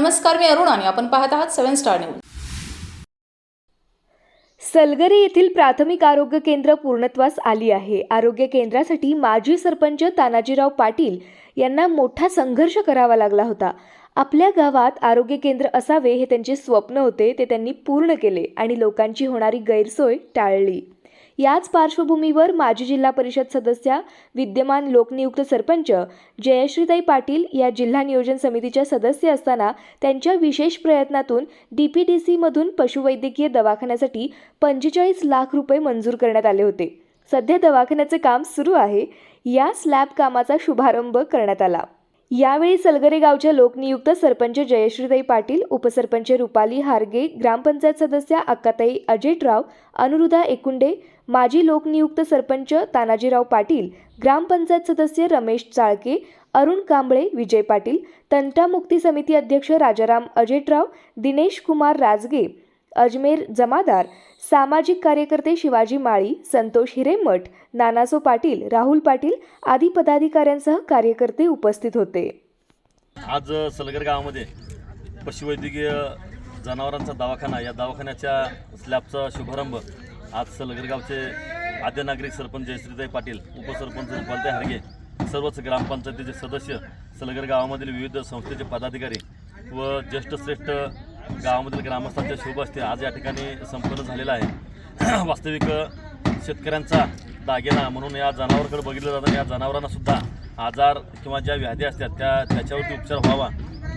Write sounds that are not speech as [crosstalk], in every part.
नमस्कार मी अरुण आणि आपण पाहत आहात सेव्हन स्टार न्यूज. सलगरे येथील प्राथमिक आरोग्य केंद्र पूर्णत्वास आली आहे. आरोग्य केंद्रासाठी माजी सरपंच तानाजीराव पाटील यांना मोठा संघर्ष करावा लागला होता. आपल्या गावात आरोग्य केंद्र असावे हे त्यांचे स्वप्न होते ते त्यांनी पूर्ण केले आणि लोकांची होणारी गैरसोय टाळली. याच पार्श्वभूमीवर माजी जिल्हा परिषद सदस्या विद्यमान लोकनियुक्त सरपंच जयश्रीताई पाटील या जिल्हा नियोजन समितीच्या सदस्य असताना त्यांच्या विशेष प्रयत्नातून डी पी डी सीमधून पशुवैद्यकीय दवाखान्यासाठी पंचेचाळीस लाख रुपये मंजूर करण्यात आले होते. सध्या दवाखान्याचे काम सुरू आहे. या स्लॅब कामाचा शुभारंभ करण्यात आला. यावेळी सलगरे गावच्या लोकनियुक्त सरपंच जयश्रीताई पाटील उपसरपंच रुपाली हारगे ग्रामपंचायत सदस्या अक्काताई अजेटराव अनुरुधा एकुंडे माजी लोकनियुक्त सरपंच तानाजीराव पाटील ग्रामपंचायत सदस्य रमेश चाळके अरुण कांबळे विजय पाटील तंटामुक्ती समिती अध्यक्ष राजाराम अजेटराव दिनेश कुमार राजगे अजमेर जमादार सामाजिक कार्यकर्ते शिवाजी माळी संतोष हिरेमठ नानासो पाटील राहुल पाटील आदी पदाधिकाऱ्यांसह कार्यकर्ते उपस्थित होते. आज सलगर गावामध्ये पशुवैद्यकीय जनावरांचा दवाखाना या दवाखान्याच्या स्लॅबचा शुभारंभ आज सलगर गावचे आद्य नागरिक सरपंच जयश्रीताई पाटील उपसरपंच रुपालताई हरगे सर्वच ग्रामपंचायतीचे सदस्य सलगर गावामधील विविध संस्थेचे पदाधिकारी व ज्येष्ठ श्रेष्ठ गावामधील ग्रामस्थांच्या शुभ असते आज या ठिकाणी संपन्न झालेला आहे. [clears throat] वास्तविक शेतकऱ्यांचा दागिना म्हणून या जनावरांकडे बघितलं जातं. या जनावरांना सुद्धा आजार किंवा ज्या व्याधी असतात त्या त्याच्यावरती उपचार व्हावा.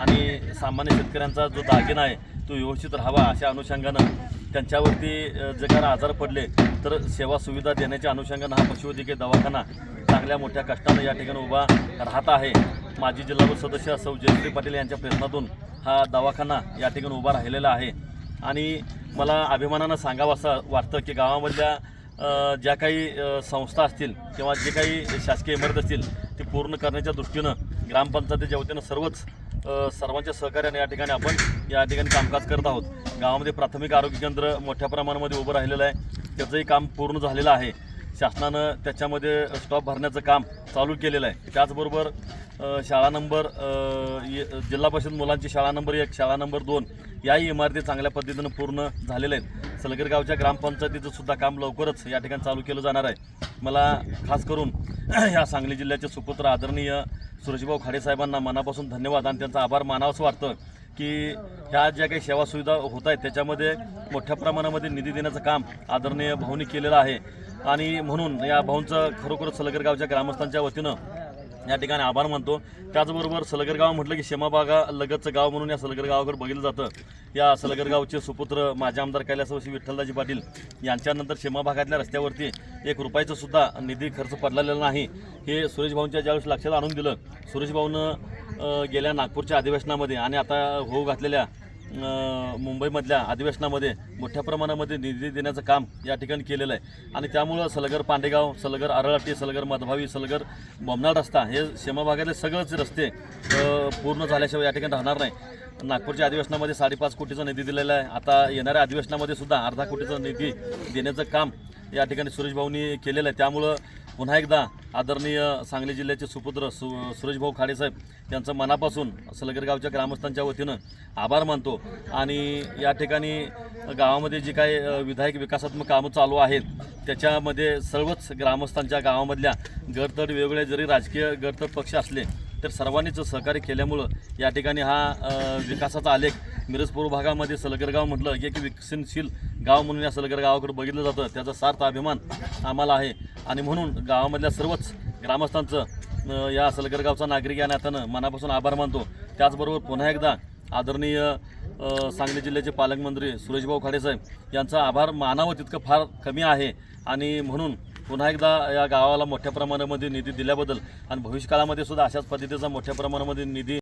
आणि सामान्य शेतकऱ्यांचा जो दागिना आहे तो व्यवस्थित राहावा अशा अनुषंगानं त्यांच्यावरती जर जे काही आजार पडले तर सेवा सुविधा देण्याच्या अनुषंगानं हा पशुवैद्यकीय दवाखाना चांगल्या मोठ्या कष्टानं या ठिकाणी उभा राहत आहे. माजी जिल्हा सदस्य सौ जयश्री पाटील यांच्या प्रयत्नातून हा दवाखाना या ठिकाणी उभा राहिलेला आहे. आणि मला अभिमानानं सांगावं असं वाटतं की गावामधल्या ज्या काही संस्था असतील किंवा जे काही शासकीय इमारत असतील ती पूर्ण करण्याच्या दृष्टीनं ग्रामपंचायतीच्या वतीनं सर्वच सर्वांच्या सहकार्याने या ठिकाणी आपण या ठिकाणी कामकाज करत आहोत. गावामध्ये प्राथमिक आरोग्य केंद्र मोठ्या प्रमाणामध्ये उभं राहिलेलं आहे. त्याचंही काम पूर्ण झालेलं आहे. शासनानं त्याच्यामध्ये स्टॉप भरण्याचं काम चालू केलेलं आहे. त्याचबरोबर शाळा नंबर जिल्हा परिषद मुलांची शाळा नंबर एक शाळा नंबर दोन याही इमारती चांगल्या पद्धतीनं पूर्ण झालेल्या आहेत. सलगर गावच्या ग्रामपंचायतीचं सुद्धा काम लवकरच या ठिकाणी चालू केलं जाणार आहे. मला खास करून [clears throat] ह्या सांगली जिल्ह्याचे सुपुत्र आदरणीय सुरेशभाऊ खाडे साहेबांना मनापासून धन्यवाद आणि त्यांचा आभार मानावंसं वाटतं की ह्या ज्या काही सेवा सुविधा होत आहेत त्याच्यामध्ये मोठ्या प्रमाणामध्ये निधी देण्याचं काम आदरणीय भाऊनी केलेलं आहे. आणि म्हणून या भाऊंचं खरोखर सलगर गावच्या ग्रामस्थांच्या वतीनं या ठिकाणी आभार मानतो. त्याचबरोबर सलगर गाव म्हटलं की शेमाबागा लगतचं गाव म्हणून या सलगर गावाकडे बघितलं जातं. या सलगर गावचे सुपुत्र माजी आमदार कैलासवासी विठ्ठलदाजी पाटील यांच्यानंतर शेमाभागातल्या रस्त्यावरती एक रुपयाचं सुद्धा निधी खर्च पडलेला नाही. हे सुरेश भाऊंच्या ज्यावेळेस लक्षात आणून दिलं सुरेश भाऊनं गेल्या नागपूरच्या अधिवेशनामध्ये आणि आता होऊ घातलेल्या मुंबईमधल्या अधिवेशनामध्ये मोठ्या प्रमाणामध्ये निधी देण्याचं काम या ठिकाणी केलेलं आहे. आणि त्यामुळं सलगर पांडेगाव सलगर आरळाटी सलगर मधभावी सलगर बोमनाळ रस्ता हे सीमाभागातले सगळेच सगळंच रस्ते पूर्ण झाल्याशिवाय या ठिकाणी राहणार नाही. नागपूरच्या अधिवेशनामध्ये साडेपाच कोटीचा निधी दिलेला आहे. आता येणाऱ्या अधिवेशनामध्ये सुद्धा अर्धा कोटीचा निधी देण्याचं काम या ठिकाणी सुरेश भाऊंनी केलेलं आहे. त्यामुळं पुन्हा एकदा आदरणीय सांगली जिल्ह्याचे सुपुत्र सु सुरेशभाऊ खाडेसाहेब यांचं मनापासून सलगर गावच्या ग्रामस्थांच्या वतीनं आभार मानतो. आणि या ठिकाणी गावामध्ये जी काही विधायक विकासात्मक कामं चालू आहेत त्याच्यामध्ये सर्वच ग्रामस्थांच्या गावामधल्या गडतड वेगवेगळे जरी राजकीय गडतड पक्ष असले तर सर्वांनीच सहकार्य केल्यामुळं या ठिकाणी हा विकासाचा आलेख मिरजपूर भागामध्ये सलगरगाव म्हटलं की एक विकसनशील गाव म्हणून या सलगर गावाकडे बघितलं जातं. त्याचा सार्थ अभिमान आम्हाला आहे. आणि म्हणून गावामधल्या सर्वच ग्रामस्थांचं या सलगरगावचा नागरिक या नात्यानं मनापासून आभार मानतो. त्याचबरोबर पुन्हा एकदा आदरणीय सांगली जिल्ह्याचे पालकमंत्री सुरेशभाऊ खाडेसाहेब यांचा आभार मानावं तितकं फार कमी आहे. आणि म्हणून पुन्हा एकदा या गावाला मोठ्या प्रमाणामध्ये निधी दिल्याबद्दल आणि भविष्यकाळामध्ये सुद्धा अशाच पद्धतीचा मोठ्या प्रमाणामध्ये निधी